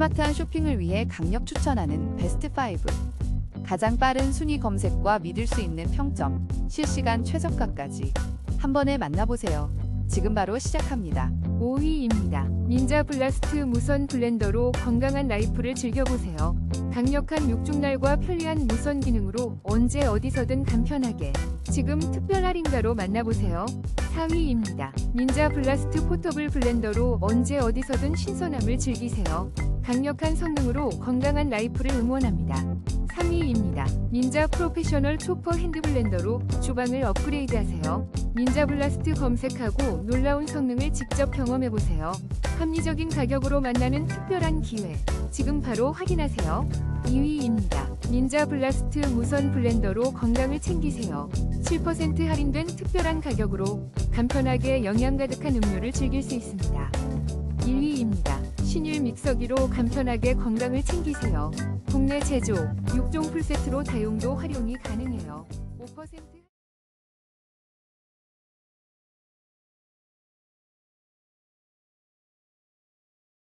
스마트한 쇼핑을 위해 강력 추천하는 베스트 5. 가장 빠른 순위 검색과 믿을 수 있는 평점, 실시간 최저가까지 한 번에 만나보세요. 지금 바로 시작합니다. 5위입니다. 닌자 블라스트 무선 블렌더로 건강한 라이프를 즐겨보세요. 강력한 육중날과 편리한 무선 기능으로 언제 어디서든 간편하게. 지금 특별 할인가로 만나보세요. 4위입니다. 닌자 블라스트 포터블 블렌더로 언제 어디서든 신선함을 즐기세요. 강력한 성능으로 건강한 라이프를 응원합니다. 3위입니다. 닌자 프로페셔널 초퍼 핸드 블렌더로 주방을 업그레이드하세요. 닌자 블라스트 검색하고 놀라운 성능을 직접 경험해보세요. 합리적인 가격으로 만나는 특별한 기회. 지금 바로 확인하세요. 2위입니다. 닌자 블라스트 무선 블렌더로 건강을 챙기세요. 7% 할인된 특별한 가격으로 간편하게 영양 가득한 음료를 즐길 수 있습니다. 1위입니다. 신일 믹서기로 간편하게 건강을 챙기세요. 국내 제조, 6종 풀세트로 다용도 활용이 가능해요. 5%